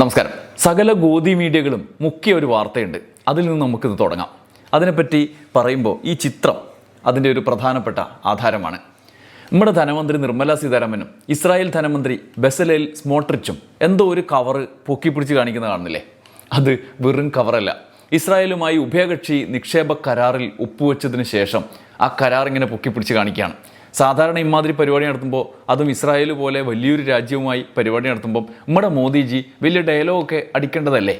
നമസ്കാരം. സകല ഗോതി മീഡിയകളും മുഖ്യ ഒരു വാർത്തയുണ്ട്. അതിൽ നിന്ന് നമുക്കിത് തുടങ്ങാം. അതിനെപ്പറ്റി പറയുമ്പോൾ ഈ ചിത്രം അതിന്റെ ഒരു പ്രധാനപ്പെട്ട ആധാരമാണ്. നമ്മുടെ ധനമന്ത്രി നിർമ്മല സീതാരാമനും ഇസ്രായേൽ ധനമന്ത്രി ബെസലേൽ സ്മോട്രിച്ചും എന്തോ ഒരു കവറ് പൊക്കിപ്പിടിച്ച് കാണിക്കുന്ന കാണുന്നില്ലേ? അത് വെറും കവറല്ല. ഇസ്രായേലുമായി ഉഭയകക്ഷി നിക്ഷേപ കരാറിൽ ഒപ്പുവെച്ചതിന് ശേഷം ആ കരാർ ഇങ്ങനെ പൊക്കിപ്പിടിച്ച് കാണിക്കുകയാണ്. സാധാരണ ഇമാതിരി പരിപാടി നടത്തുമ്പോൾ അതും ഇസ്രായേൽ പോലെ വലിയൊരു രാജ്യവുമായി പരിപാടി നടത്തുമ്പോൾ നമ്മുടെ മോദിജി വലിയ ഡയലോഗൊക്കെ അടിക്കേണ്ടതല്ലേ?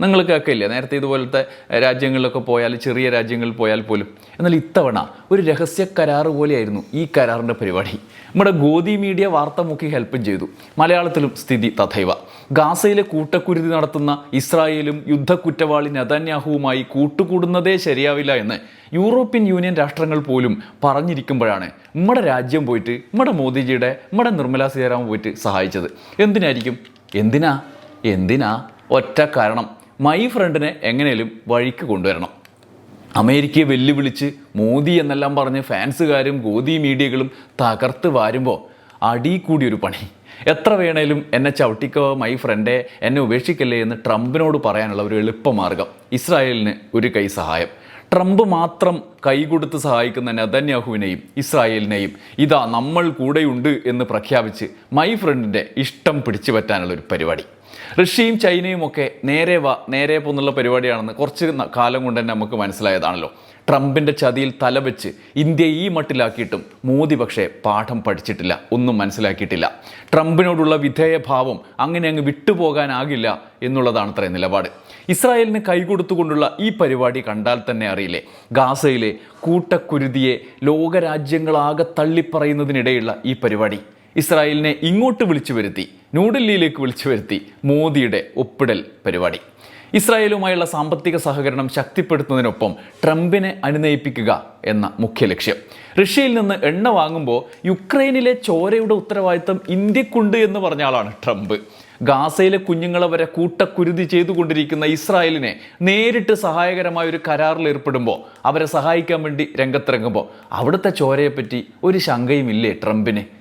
നിങ്ങൾ കേൾക്കില്ല? നേരത്തെ ഇതുപോലത്തെ രാജ്യങ്ങളിലൊക്കെ പോയാൽ ചെറിയ രാജ്യങ്ങളിൽ പോയാൽ പോലും. എന്നാൽ ഇത്തവണ ഒരു രഹസ്യ കരാറ് പോലെയായിരുന്നു ഈ കരാറിന്റെ പരിപാടി. നമ്മുടെ ഗോദി മീഡിയ വാർത്ത മുക്കി ഹെൽപ്പും ചെയ്തു. മലയാളത്തിലും സ്ഥിതി തഥൈവ. ഗാസയിലെ കൂട്ടക്കുരുതി നടത്തുന്ന ഇസ്രായേലും യുദ്ധക്കുറ്റവാളി നെതന്യാഹുവുമായി കൂട്ടുകൂടുന്നതേ ശരിയാവില്ല എന്ന് യൂറോപ്യൻ യൂണിയൻ രാഷ്ട്രങ്ങൾ പോലും പറഞ്ഞിരിക്കുമ്പോഴാണ് നമ്മുടെ രാജ്യം പോയിട്ട് നമ്മുടെ മോദിജിയുടെ നമ്മുടെ നിർമ്മലാ സീതാരാമൻ പോയിട്ട് സഹായിച്ചത്. എന്തിനായിരിക്കും? എന്തിനാ? എന്തിനാ? ഒറ്റ കാരണം. മൈ ഫ്രണ്ടിനെ എങ്ങനെയും വഴിക്ക് കൊണ്ടുവരണം. അമേരിക്കയെ വെല്ലുവിളിച്ച് മോദി എന്നെല്ലാം പറഞ്ഞ് ഫാൻസുകാരും ഗോദി മീഡിയകളും തകർത്ത് വാരുമ്പോൾ അടി കൂടിയൊരു പണി. എത്ര വേണേലും എന്നെ ചവിട്ടിക്കോ മൈ ഫ്രണ്ടേ എന്നെ ഉപേക്ഷിക്കല്ലേ എന്ന് ട്രംപിനോട് പറയാനുള്ള ഒരു എളുപ്പമാർഗം ഇസ്രായേലിന് ഒരു കൈ സഹായം. ട്രംപ് മാത്രം കൈകൊടുത്ത് സഹായിക്കുന്ന നെതന്യാഹുവിനെയും ഇസ്രായേലിനെയും ഇതാ നമ്മൾ കൂടെയുണ്ട് എന്ന് പ്രഖ്യാപിച്ച് മൈ ഫ്രണ്ടിന്റെ ഇഷ്ടം പിടിച്ചു പറ്റാനുള്ള ഒരു പരിപാടി. റഷ്യയും ചൈനയും ഒക്കെ നേരെ വ നേരെ പോന്നുള്ള പരിപാടിയാണെന്ന് കുറച്ച് കാലം കൊണ്ട് തന്നെ നമുക്ക് മനസ്സിലായതാണല്ലോ. ട്രംപിന്റെ ചതിയിൽ തലവെച്ച് ഇന്ത്യ ഈ മട്ടിലാക്കിയിട്ടും മോദി പക്ഷേ പാഠം പഠിച്ചിട്ടില്ല ഒന്നും മനസ്സിലാക്കിയിട്ടില്ല. ട്രംപിനോടുള്ള വിധേയഭാവം അങ്ങനെ അങ്ങ് വിട്ടുപോകാനാകില്ല എന്നുള്ളതാണ് അത്രയും നിലപാട്. ഇസ്രായേലിന് കൈകൊടുത്തുകൊണ്ടുള്ള ഈ പരിപാടി കണ്ടാൽ തന്നെ അറിയില്ലേ? ഗാസയിലെ കൂട്ടക്കുരുതിയെ ലോകരാജ്യങ്ങളാകെ തള്ളിപ്പറയുന്നതിനിടെയുള്ള ഈ പരിപാടി. ഇസ്രായേലിനെ ഇങ്ങോട്ട് വിളിച്ചു വരുത്തി ന്യൂഡൽഹിയിലേക്ക് വിളിച്ചു വരുത്തി മോദിയുടെ ഒപ്പിടൽ പരിപാടി. ഇസ്രായേലുമായുള്ള സാമ്പത്തിക സഹകരണം ശക്തിപ്പെടുത്തുന്നതിനൊപ്പം ട്രംപിനെ അനുനയിപ്പിക്കുക എന്ന മുഖ്യ ലക്ഷ്യം. റഷ്യയിൽ നിന്ന് എണ്ണ വാങ്ങുമ്പോൾ യുക്രൈനിലെ ചോരയുടെ ഉത്തരവാദിത്തം ഇന്ത്യക്കുണ്ട് എന്ന് പറഞ്ഞ ആളാണ് ട്രംപ്. ഗാസയിലെ കുഞ്ഞുങ്ങളെ വരെ കൂട്ടക്കുരുതി ചെയ്തുകൊണ്ടിരിക്കുന്ന ഇസ്രായേലിനെ നേരിട്ട് സഹായകരമായ ഒരു കരാറിൽ ഏർപ്പെടുമ്പോൾ അവരെ സഹായിക്കാൻ വേണ്ടി രംഗത്തിറങ്ങുമ്പോൾ അവിടുത്തെ ചോരയെപ്പറ്റി ഒരു ശങ്കയുമില്ലേ ട്രംപിന്?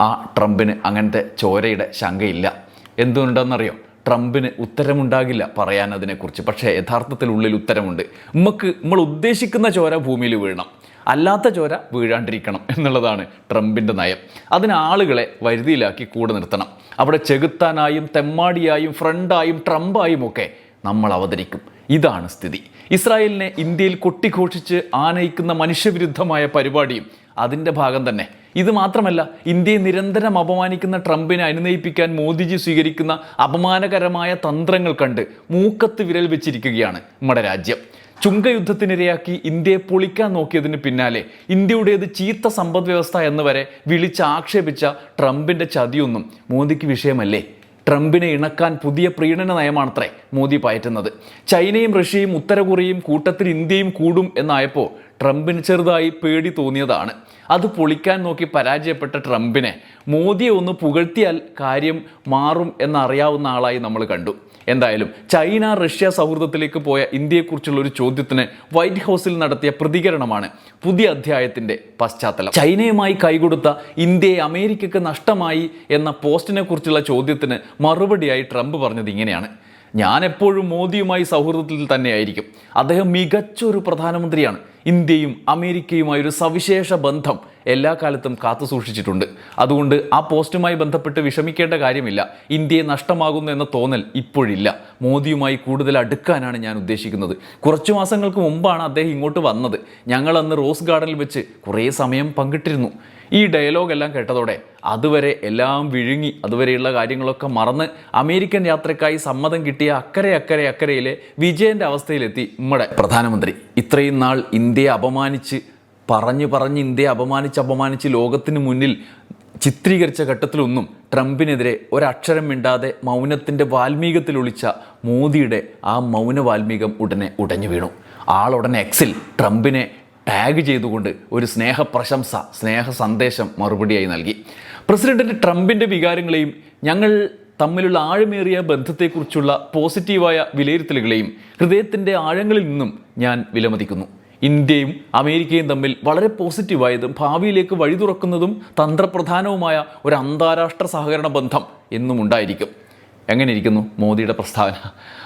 ആ ട്രംപിന് അങ്ങനത്തെ ചോരയുടെ ശങ്കയില്ല. എന്തുകൊണ്ടെന്നറിയോ? ട്രംപിന് ഉത്തരമുണ്ടാകില്ല പറയാൻ അതിനെക്കുറിച്ച്. പക്ഷേ യഥാർത്ഥത്തിൽ ഉള്ളിൽ ഉത്തരമുണ്ട്. നമുക്ക് നമ്മൾ ഉദ്ദേശിക്കുന്ന ചോര ഭൂമിയിൽ വീഴണം. അല്ലാത്ത ചോര വീഴാണ്ടിരിക്കണം എന്നുള്ളതാണ് ട്രംപിന്റെ നയം. അതിന് ആളുകളെ വരുതിയിലാക്കി കൂടെ നിർത്തണം. അവിടെ ചെകുത്താനായും തെമ്മാടിയായും ഫ്രണ്ടായും ട്രംപായും ഒക്കെ നമ്മൾ അവതരിക്കും. ഇതാണ് സ്ഥിതി. ഇസ്രായേലിനെ ഇന്ത്യയിൽ കൊട്ടിഘോഷിച്ച് ആനയിക്കുന്ന മനുഷ്യവിരുദ്ധമായ പരിപാടിയും അതിന്റെ ഭാഗം തന്നെ. ഇത് മാത്രമല്ല ഇന്ത്യയെ നിരന്തരം അപമാനിക്കുന്ന ട്രംപിനെ അനുനയിപ്പിക്കാൻ മോദിജി സ്വീകരിക്കുന്ന അപമാനകരമായ തന്ത്രങ്ങൾ കണ്ട് മൂക്കത്ത് വിരൽ വെച്ചിരിക്കുകയാണ് നമ്മുടെ രാജ്യം. ചുങ്കയുദ്ധത്തിനിരയാക്കി ഇന്ത്യയെ പൊളിക്കാൻ നോക്കിയതിന് പിന്നാലെ ഇന്ത്യയുടേത് ചീത്ത സമ്പദ് വ്യവസ്ഥ എന്ന് വരെ വിളിച്ച് ആക്ഷേപിച്ച ട്രംപിന്റെ ചതിയൊന്നും മോദിക്ക് വിഷയമല്ലേ? ട്രംപിനെ ഇണക്കാൻ പുതിയ പ്രീണന നയമാണത്രേ. മോദി പയറ്റുന്നത്. ചൈനയും റഷ്യയും ഉത്തര കൊറിയയും കൂട്ടത്തിൽ ഇന്ത്യയും കൂടും എന്നായപ്പോൾ ട്രംപിന് ചെറുതായി പേടി തോന്നിയതാണ്. അത് പൊളിക്കാൻ നോക്കി പരാജയപ്പെട്ട ട്രംപിനെ. മോദിയെ ഒന്ന് പുകഴ്ത്തിയാൽ കാര്യം മാറും എന്നറിയാവുന്ന ആളായി നമ്മൾ കണ്ടു. എന്തായാലും ചൈന റഷ്യ സൗഹൃദത്തിലേക്ക് പോയ ഇന്ത്യയെക്കുറിച്ചുള്ള ഒരു ചോദ്യത്തിന് വൈറ്റ് ഹൗസിൽ നടത്തിയ പ്രതികരണമാണ് പുതിയ അധ്യായത്തിന്റെ പശ്ചാത്തലം. ചൈനയുമായി കൈകൊടുത്ത ഇന്ത്യയെ അമേരിക്കക്ക് നഷ്ടമായി എന്ന പോസ്റ്റിനെ ചോദ്യത്തിന് മറുപടിയായി ട്രംപ് പറഞ്ഞത് ഇങ്ങനെയാണ്. ഞാൻ എപ്പോഴും മോദിയുമായി സൗഹൃദത്തിൽ തന്നെയായിരിക്കും. അദ്ദേഹം മികച്ചൊരു പ്രധാനമന്ത്രിയാണ്. ഇന്ത്യയും അമേരിക്കയുമായി ഒരു സവിശേഷ ബന്ധം എല്ലാ കാലത്തും കാത്തു സൂക്ഷിച്ചിട്ടുണ്ട്. അതുകൊണ്ട് ആ പോസ്റ്റുമായി ബന്ധപ്പെട്ട് വിഷമിക്കേണ്ട കാര്യമില്ല. ഇന്ത്യയെ നഷ്ടമാകുന്നു എന്ന തോന്നൽ ഇപ്പോഴില്ല. മോദിയുമായി കൂടുതൽ അടുക്കാനാണ് ഞാൻ ഉദ്ദേശിക്കുന്നത്. കുറച്ചു മാസങ്ങൾക്ക് മുമ്പാണ് അദ്ദേഹം ഇങ്ങോട്ട് വന്നത്. ഞങ്ങൾ അന്ന് റോസ് ഗാർഡനിൽ വെച്ച് കുറേ സമയം പങ്കിട്ടിരുന്നു. ഈ ഡയലോഗ് എല്ലാം കേട്ടതോടെ അതുവരെ എല്ലാം വിഴുങ്ങി അതുവരെയുള്ള കാര്യങ്ങളൊക്കെ മറന്ന് അമേരിക്കൻ യാത്രയ്ക്കായി സമ്മതം കിട്ടിയ അക്കരെ അക്കരെ അക്കരയിലെ വിജയന്റെ അവസ്ഥയിലെത്തി നമ്മുടെ പ്രധാനമന്ത്രി. ഇത്രയും നാൾ ഇന്ത്യയെ അപമാനിച്ച് പറഞ്ഞു പറഞ്ഞ് ഇന്ത്യയെ അപമാനിച്ച് അപമാനിച്ച് ലോകത്തിന് മുന്നിൽ ചിത്രീകരിച്ച ഘട്ടത്തിലൊന്നും ട്രംപിനെതിരെ ഒരക്ഷരം മിണ്ടാതെ മൗനത്തിന്റെ വാൽമീകത്തിൽ ഒളിച്ച മോദിയുടെ ആ മൗന വാൽമീകം ഉടനെ ഉടഞ്ഞു വീണു. ആളുടനെ എക്സിൽ ട്രംപിനെ ടാഗ് ചെയ്തുകൊണ്ട് ഒരു സ്നേഹ പ്രശംസ സ്നേഹ സന്ദേശം മറുപടിയായി നൽകി. പ്രസിഡന്റ് ട്രംപിന്റെ വികാരങ്ങളെയും ഞങ്ങൾ തമ്മിലുള്ള ആഴമേറിയ ബന്ധത്തെക്കുറിച്ചുള്ള പോസിറ്റീവായ വിലയിരുത്തലുകളെയും ഹൃദയത്തിന്റെ ആഴങ്ങളിൽ നിന്നും ഞാൻ വിലമതിക്കുന്നു. ഇന്ത്യയും അമേരിക്കയും തമ്മിൽ വളരെ പോസിറ്റീവായതും ഭാവിയിലേക്ക് വഴി തുറക്കുന്നതും തന്ത്രപ്രധാനവുമായ ഒരു അന്താരാഷ്ട്ര സഹകരണ ബന്ധം എന്നും ഉണ്ടായിരിക്കും. എങ്ങനെ ഇരിക്കുന്നു മോദിയുടെ പ്രസ്താവന?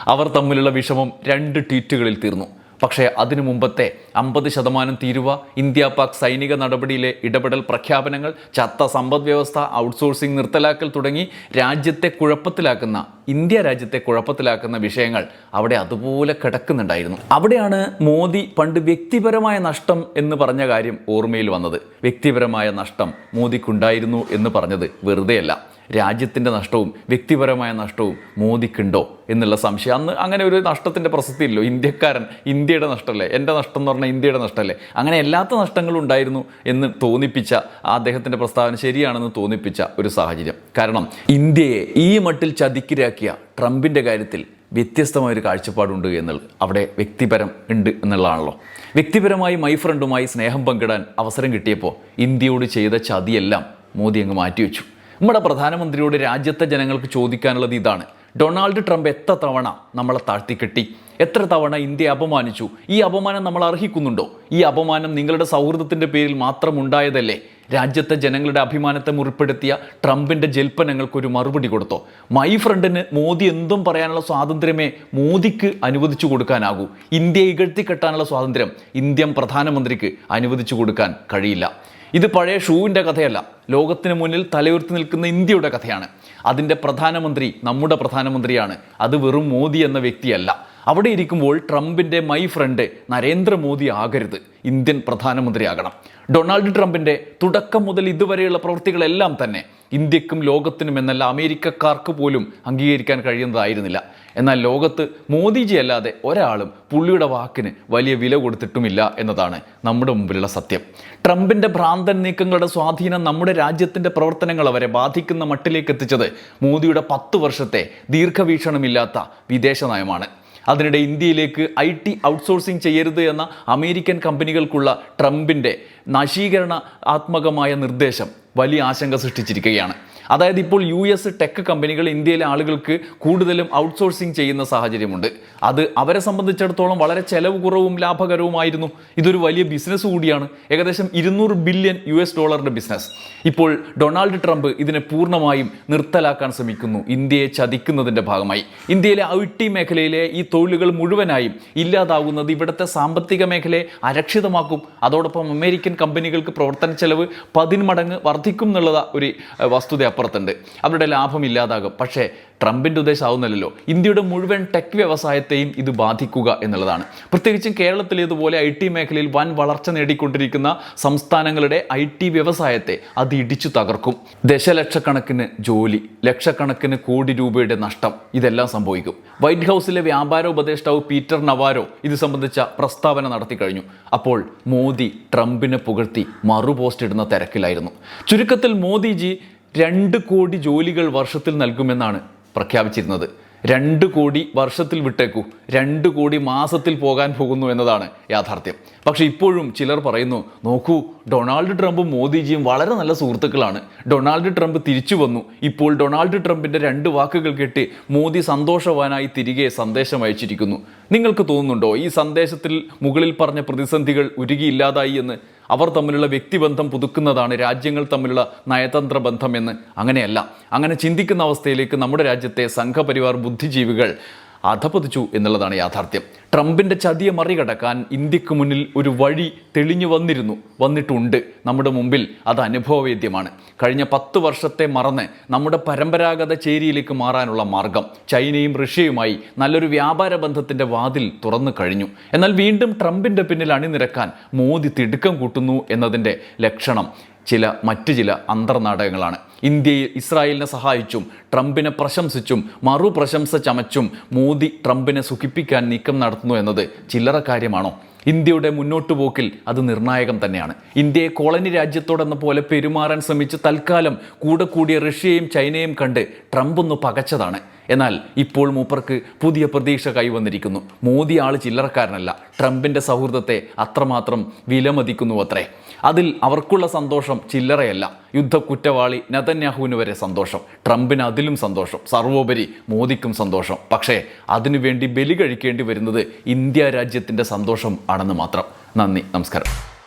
അവർ തമ്മിലുള്ള വിഷമം രണ്ട് ട്വീറ്റുകളിൽ തീർന്നു. പക്ഷേ അതിനു മുമ്പത്തെ അമ്പത് ശതമാനം തീരുവ ഇന്ത്യ പാക് സൈനിക നടപടിയിലെ ഇടപെടൽ പ്രഖ്യാപനങ്ങൾ ചത്ത സമ്പദ് വ്യവസ്ഥ ഔട്ട്സോഴ്സിംഗ് നിർത്തലാക്കൽ തുടങ്ങി രാജ്യത്തെ കുഴപ്പത്തിലാക്കുന്ന ഇന്ത്യ രാജ്യത്തെ കുഴപ്പത്തിലാക്കുന്ന വിഷയങ്ങൾ അവിടെ അതുപോലെ കിടക്കുന്നുണ്ടായിരുന്നു. അവിടെയാണ് മോദി പണ്ട് വ്യക്തിപരമായ നഷ്ടം എന്ന് പറഞ്ഞ കാര്യം ഓർമ്മയിൽ വന്നത്. വ്യക്തിപരമായ നഷ്ടം മോദിക്കുണ്ടായിരുന്നു എന്ന് പറഞ്ഞത് വെറുതെയല്ല. രാജ്യത്തിന്റെ നഷ്ടവും വ്യക്തിപരമായ നഷ്ടവും മോദിക്കുണ്ടോ എന്നുള്ള സംശയം. അന്ന് അങ്ങനെ ഒരു നഷ്ടത്തിന്റെ പ്രസക്തി ഇല്ലോ ഇന്ത്യക്കാരൻ ഇന്ത്യയുടെ നഷ്ടമല്ലേ? എന്റെ നഷ്ടം എന്ന് പറഞ്ഞാൽ ഇന്ത്യയുടെ നഷ്ടമല്ലേ? അങ്ങനെ എല്ലാത്ത നഷ്ടങ്ങളും ഉണ്ടായിരുന്നു എന്ന് തോന്നിപ്പിച്ച അദ്ദേഹത്തിന്റെ പ്രസ്താവന ശരിയാണെന്ന് തോന്നിപ്പിച്ച ഒരു സാഹചര്യം. കാരണം ഇന്ത്യയെ ഈ മട്ടിൽ ചതിക്കിരാക്കിയ ട്രംപിന്റെ കാര്യത്തിൽ വ്യത്യസ്തമായ ഒരു കാഴ്ചപ്പാടുണ്ട് എന്നുള്ളത് അവിടെ വ്യക്തിപരം ഉണ്ട് എന്നുള്ളതാണല്ലോ. വ്യക്തിപരമായി മൈ ഫ്രണ്ടുമായി സ്നേഹം പങ്കിടാൻ അവസരം കിട്ടിയപ്പോൾ ഇന്ത്യയോട് ചെയ്ത ചതിയെല്ലാം മോദി അങ്ങ് മാറ്റിവെച്ചു. നമ്മുടെ പ്രധാനമന്ത്രിയോട് രാജ്യത്തെ ജനങ്ങൾക്ക് ചോദിക്കാനുള്ളത് ഇതാണ്. ഡൊണാൾഡ് ട്രംപ് എത്ര തവണ നമ്മളെ താഴ്ത്തിക്കെട്ടി എത്ര തവണ ഇന്ത്യ അപമാനിച്ചു? ഈ അപമാനം നമ്മൾ അർഹിക്കുന്നുണ്ടോ? ഈ അപമാനം നിങ്ങളുടെ സൗഹൃദത്തിന്റെ പേരിൽ മാത്രം ഉണ്ടായതല്ലേ? രാജ്യത്തെ ജനങ്ങളുടെ അഭിമാനത്തെ മുറിപ്പെടുത്തിയ ട്രംപിന്റെ ജൽപ്പനങ്ങൾക്കൊരു മറുപടി കൊടുത്തോ? മൈ ഫ്രണ്ടിന് മോദി എന്തും പറയാനുള്ള സ്വാതന്ത്ര്യമേ മോദിക്ക് അനുവദിച്ചു കൊടുക്കാനാകൂ. ഇന്ത്യയെ ഇകഴ്ത്തി കെട്ടാനുള്ള സ്വാതന്ത്ര്യം ഇന്ത്യൻ പ്രധാനമന്ത്രിക്ക് അനുവദിച്ചു കൊടുക്കാൻ കഴിയില്ല. ഇത് പഴയ ഷൂവിന്റെ കഥയല്ല. ലോകത്തിന് മുന്നിൽ തലയുർത്തി നിൽക്കുന്ന ഇന്ത്യയുടെ കഥയാണ്. അതിന്റെ പ്രധാനമന്ത്രി നമ്മുടെ പ്രധാനമന്ത്രിയാണ്. അത് വെറും മോദി എന്ന വ്യക്തിയല്ല. അവിടെ ഇരിക്കുമ്പോൾ ട്രംപിന്റെ മൈ ഫ്രണ്ട് നരേന്ദ്രമോദി ആകരുത്. ഇന്ത്യൻ പ്രധാനമന്ത്രിയാകണം. ഡൊണാൾഡ് ട്രംപിന്റെ തുടക്കം മുതൽ ഇതുവരെയുള്ള പ്രവൃത്തികളെല്ലാം തന്നെ ഇന്ത്യക്കും ലോകത്തിനും എന്നല്ല അമേരിക്കക്കാർക്ക് പോലും അംഗീകരിക്കാൻ കഴിയുന്നതായിരുന്നില്ല. എന്നാൽ ലോകത്ത് മോദിജി അല്ലാതെ ഒരാളും പുള്ളിയുടെ വാക്കിന് വലിയ വില കൊടുത്തിട്ടുമില്ല എന്നതാണ് നമ്മുടെ മുമ്പിലുള്ള സത്യം. ട്രംപിന്റെ ഭ്രാന്തൻ നീക്കങ്ങളുടെ സ്വാധീനം നമ്മുടെ രാജ്യത്തിന്റെ പ്രവർത്തനങ്ങൾ അവരെ ബാധിക്കുന്ന മട്ടിലേക്ക് എത്തിച്ചത് മോദിയുടെ പത്ത് വർഷത്തെ ദീർഘവീക്ഷണമില്ലാത്ത വിദേശ നയമാണ്. അതിനിടെ ഇന്ത്യയിലേക്ക് ഐ ടി ഔട്ട്സോഴ്സിംഗ് ചെയ്യരുത് എന്ന അമേരിക്കൻ കമ്പനികൾക്കുള്ള ട്രംപിന്റെ നശീകരണ ആത്മകമായ നിർദ്ദേശം വലിയ ആശങ്ക സൃഷ്ടിച്ചിരിക്കുകയാണ്. അതായത് ഇപ്പോൾ യു എസ് ടെക് കമ്പനികൾ ഇന്ത്യയിലെ ആളുകൾക്ക് കൂടുതലും ഔട്ട്സോഴ്സിംഗ് ചെയ്യുന്ന സാഹചര്യമുണ്ട്. അത് അവരെ സംബന്ധിച്ചിടത്തോളം വളരെ ചെലവ് കുറവും ലാഭകരവുമായിരുന്നു. ഇതൊരു വലിയ ബിസിനസ് കൂടിയാണ്. ഏകദേശം ഇരുന്നൂറ് ബില്യൺ യു എസ് ഡോളറിന്റെ ബിസിനസ് ഇപ്പോൾ ഡൊണാൾഡ് ട്രംപ് ഇതിനെ പൂർണമായും നിർത്തലാക്കാൻ ശ്രമിക്കുന്നു. ഇന്ത്യയെ ചതിക്കുന്നതിന്റെ ഭാഗമായി. ഇന്ത്യയിലെ ഐ ടി മേഖലയിലെ ഈ തൊഴിലുകൾ മുഴുവനായും ഇല്ലാതാകുന്നത് ഇവിടുത്തെ സാമ്പത്തിക മേഖലയെ അരക്ഷിതമാക്കും. അതോടൊപ്പം അമേരിക്കൻ കമ്പനികൾക്ക് പ്രവർത്തന ചെലവ് പതിന്മടങ്ങ് വർദ്ധിക്കും എന്നുള്ളത് ഒരു വസ്തുത അപ്പുറത്തുണ്ട്. അവരുടെ ലാഭം ഇല്ലാതാകും. പക്ഷേ ട്രംപിന്റെ ഉദ്ദേശം ആവുന്നില്ലല്ലോ ഇന്ത്യയുടെ മുഴുവൻ ടെക് വ്യവസായത്തെയും ഇത് ബാധിക്കുക എന്നുള്ളതാണ്. പ്രത്യേകിച്ചും കേരളത്തിലേതുപോലെ ഐ ടി മേഖലയിൽ വൻ വളർച്ച നേടിക്കൊണ്ടിരിക്കുന്ന സംസ്ഥാനങ്ങളുടെ ഐ ടി വ്യവസായത്തെ അത് ഇടിച്ചു തകർക്കും. ദശലക്ഷക്കണക്കിന് ജോലി ലക്ഷക്കണക്കിന് കോടി രൂപയുടെ നഷ്ടം ഇതെല്ലാം സംഭവിക്കും. വൈറ്റ് ഹൗസിലെ വ്യാപാര ഉപദേഷ്ടാവ് പീറ്റർ നവാരോ ഇത് സംബന്ധിച്ച പ്രസ്താവന നടത്തി കഴിഞ്ഞു. അപ്പോൾ മോദി ട്രംപിനെ പുകഴ്ത്തി മറുപോസ്റ്റ് ഇടുന്ന തിരക്കിലായിരുന്നു. ചുരുക്കത്തിൽ മോദിജി രണ്ട് കോടി ജോലികൾ വർഷത്തിൽ നൽകുമെന്നാണ് പ്രഖ്യാപിച്ചിരുന്നത്. രണ്ട് കോടി വർഷത്തിൽ വിട്ടേക്കൂ രണ്ട് കോടി മാസത്തിൽ പോകാൻ പോകുന്നു എന്നതാണ് യാഥാർത്ഥ്യം. പക്ഷെ ഇപ്പോഴും ചിലർ പറയുന്നു നോക്കൂ ഡൊണാൾഡ് ട്രംപും മോദിജിയും വളരെ നല്ല സുഹൃത്തുക്കളാണ്. ഡൊണാൾഡ് ട്രംപ് തിരിച്ചു വന്നു. ഇപ്പോൾ ഡൊണാൾഡ് ട്രംപിന്റെ രണ്ട് വാക്കുകൾ കേട്ട് മോദി സന്തോഷവാനായി തിരികെ സന്ദേശം അയച്ചിരിക്കുന്നു. നിങ്ങൾക്ക് തോന്നുന്നുണ്ടോ ഈ സന്ദേശത്തിൽ മുകളിൽ പറഞ്ഞ പ്രതിസന്ധികൾ ഉരുകിയില്ലാതായി എന്ന്? അവർ തമ്മിലുള്ള വ്യക്തിബന്ധം പുതുക്കുന്നതാണ് രാജ്യങ്ങൾ തമ്മിലുള്ള നയതന്ത്ര ബന്ധം എന്ന്. അങ്ങനെയല്ല. അങ്ങനെ ചിന്തിക്കുന്ന അവസ്ഥയിലേക്ക് നമ്മുടെ രാജ്യത്തെ സംഘപരിവാർ ബുദ്ധിജീവികൾ അധപതിച്ചു എന്നുള്ളതാണ് യാഥാർത്ഥ്യം. ട്രംപിന്റെ ചതിയെ മറികടക്കാൻ ഇന്ത്യയ്ക്ക് മുന്നിൽ ഒരു വഴി തെളിഞ്ഞു വന്നിരുന്നു വന്നിട്ടുണ്ട്. നമ്മുടെ മുമ്പിൽ അത് അനുഭവവേദ്യമാണ്. കഴിഞ്ഞ പത്ത് വർഷത്തെ മറന്ന് നമ്മുടെ പരമ്പരാഗത ചേരിയിലേക്ക് മാറാനുള്ള മാർഗം ചൈനയും റഷ്യയുമായി നല്ലൊരു വ്യാപാര ബന്ധത്തിന്റെ വാതിൽ തുറന്നു കഴിഞ്ഞു. എന്നാൽ വീണ്ടും ട്രംപിന്റെ പിന്നിൽ അണിനിരക്കാൻ മോദി തിടുക്കം കൂട്ടുന്നു എന്നതിന്റെ ലക്ഷണം ചില മറ്റു ചില അന്തർനാടകങ്ങളാണ്. ഇന്ത്യയിൽ ഇസ്രായേലിനെ സഹായിച്ചും ട്രംപിനെ പ്രശംസിച്ചും മറു പ്രശംസ ചമച്ചും മോദി ട്രംപിനെ സുഖിപ്പിക്കാൻ നീക്കം നടത്തുന്നു എന്നത് ചില്ലറ കാര്യമാണോ? ഇന്ത്യയുടെ മുന്നോട്ടു പോക്കിൽ അത് നിർണായകം തന്നെയാണ്. ഇന്ത്യയെ കോളനി രാജ്യത്തോടെന്ന പോലെ പെരുമാറാൻ ശ്രമിച്ച് തൽക്കാലം കൂടെ കൂടിയ റഷ്യയും ചൈനയും കണ്ട് ട്രംപ് ഒന്ന് പകച്ചതാണ്. എന്നാൽ ഇപ്പോൾ മൂപ്പർക്ക് പുതിയ പ്രതീക്ഷ കൈവന്നിരിക്കുന്നു. മോദി ആൾ ചില്ലറക്കാരനല്ല. ട്രംപിന്റെ സൗഹൃദത്തെ അത്രമാത്രം വിലമതിക്കുന്നു അത്രേ അതിൽ അവർക്കുള്ള സന്തോഷം ചില്ലറയല്ല. യുദ്ധ കുറ്റവാളി നതന്യാഹുവിന് വരെ സന്തോഷം. ട്രംപിന് അതിലും സന്തോഷം. സർവോപരി മോദിക്കും സന്തോഷം. പക്ഷേ അതിനുവേണ്ടി ബലി കഴിക്കേണ്ടി വരുന്നത് ഇന്ത്യ രാജ്യത്തിന്റെ സന്തോഷം ആണെന്ന് മാത്രം. നന്ദി. നമസ്കാരം.